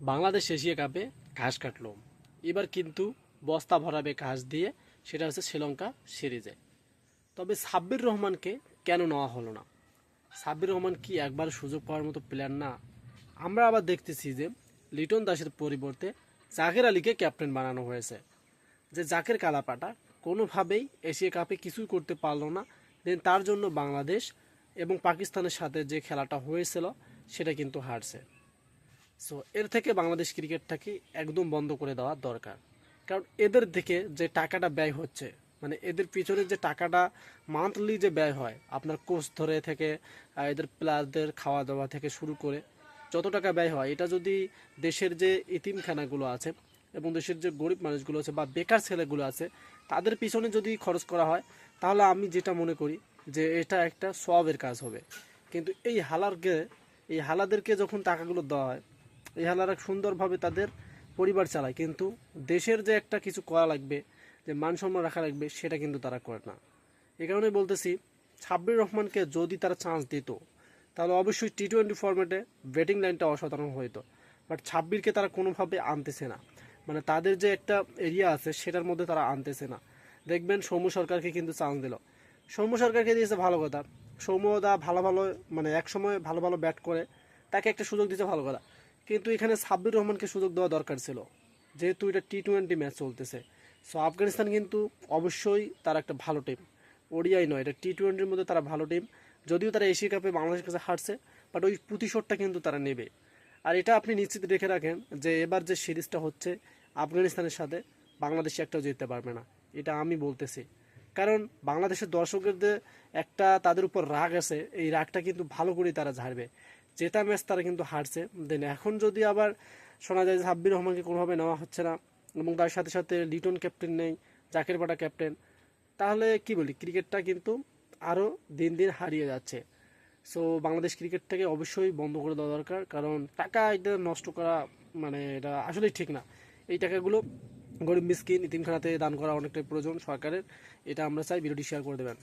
Bangladesh Asia কাপে ঘাস কাটলো। এবার কিন্তু বস্তা ভরাবে ঘাস দিয়ে, সেটা হচ্ছে শ্রীলঙ্কা সিরিজে। তবে সাব্বির রহমানকে কেন নেওয়া হলো না? সাব্বির রহমান কি একবার সুযোগ পাওয়ার মতো প্লেয়ার না? আমরা আবার দেখতেছি যে লিটন দাসের পরিবর্তে জাকের আলীকে ক্যাপ্টেন বানানো হয়েছে। যে জাকের কালাপাটা কোনোভাবেই এশিয়া কাপে কিছুই করতে পারল না। দেন তার জন্য বাংলাদেশ এবং পাকিস্তানের সাথে যে খেলাটা হয়েছিল, সেটা কিন্তু হারছে। সো এর থেকে বাংলাদেশ ক্রিকেটটাকে একদম বন্ধ করে দেওয়া দরকার। কারণ এদের থেকে যে টাকাটা ব্যয় হচ্ছে মানে এদের পিছনে যে টাকাটা মান্থলি যে ব্যয় হয়, আপনার কোচ ধরে থেকে এদের প্লেয়ারদের খাওয়া দাওয়া থেকে শুরু করে যত টাকা ব্যয় হয়, এটা যদি দেশের যে ইতিমখানাগুলো আছে এবং দেশের যে গরিব মানুষগুলো আছে বা বেকার ছেলেগুলো আছে, তাদের পিছনে যদি খরচ করা হয়, তাহলে আমি যেটা মনে করি যে এটা একটা সবের কাজ হবে। কিন্তু এই হালারকে এই হালাদেরকে যখন টাকাগুলো দেওয়া হয় এই হালারা সুন্দরভাবে তাদের পরিবার চালায়। কিন্তু দেশের যে একটা কিছু করা লাগবে, যে মান সম্মান রাখা লাগবে, সেটা কিন্তু তারা করে না। এই কারণে বলতেছি, সাব্বির রহমানকে যদি তারা চান্স দিত, তাহলে অবশ্যই টি টোয়েন্টি ফর্মেটে ব্যাটিং লাইনটা অসাধারণ হইতো। বাট ছাব্বিরকে তারা কোনোভাবে আনতেছে না। মানে তাদের যে একটা এরিয়া আছে, সেটার মধ্যে তারা আনতেছে না। দেখবেন সৌম্য সরকারকে কিন্তু চান্স দিল। সৌম্য সরকারকে দিয়েছে ভালো কথা। সৌম্যদা ভালো ভালো মানে এক সময় ভালো ভালো ব্যাট করে, তাকে একটা সুযোগ দিতে ভালো কথা। কিন্তু এখানে সাব্বির রহমানকে সুযোগ দেওয়া দরকার ছিল, যেহেতু এটা টি টোয়েন্টি ম্যাচ চলতেছে। সো আফগানিস্তান কিন্তু অবশ্যই তারা একটা ভালো টিম ওডিআই নয়, এটা টি টোয়েন্টির মধ্যে তারা ভালো টিম যদিও তারা এশিয়া কাপে বাংলাদেশের কাছে হারছে বাট ওই প্রতিশোধটা কিন্তু তারা নেবে। আর এটা আপনি নিশ্চিত রেখে রাখেন যে এবার যে সিরিজটা হচ্ছে আফগানিস্তানের সাথে বাংলাদেশে একটাও জিততে পারবে না। এটা আমি বলতেছি। কারণ বাংলাদেশের দর্শকদের একটা তাদের উপর রাগ আছে, এই রাগটা কিন্তু ভালো করেই তারা ঝাড়বে। জেতা ম্যাচ তারা কিন্তু হারছে। দেন এখন যদি আবার শোনা যায় যে সাব্বির রহমানকে কোনোভাবে নেওয়া হচ্ছে না এবং তার সাথে সাথে লিটন ক্যাপ্টেন নেই, জাকের পাটা ক্যাপ্টেন তাহলে কি বলি? ক্রিকেটটা কিন্তু আরও দিন দিন হারিয়ে যাচ্ছে। সো বাংলাদেশ ক্রিকেটটাকে অবশ্যই বন্ধ করে দেওয়া দরকার। কারণ টাকা এটা নষ্ট করা মানে এটা আসলেই ঠিক না। এই টাকাগুলো গরিব মিসকিন ইতিমখানাতে দান করা অনেকটাই প্রয়োজন সরকারের। এটা আমরা চাই, ভিডিওটি শেয়ার করে দেবেন।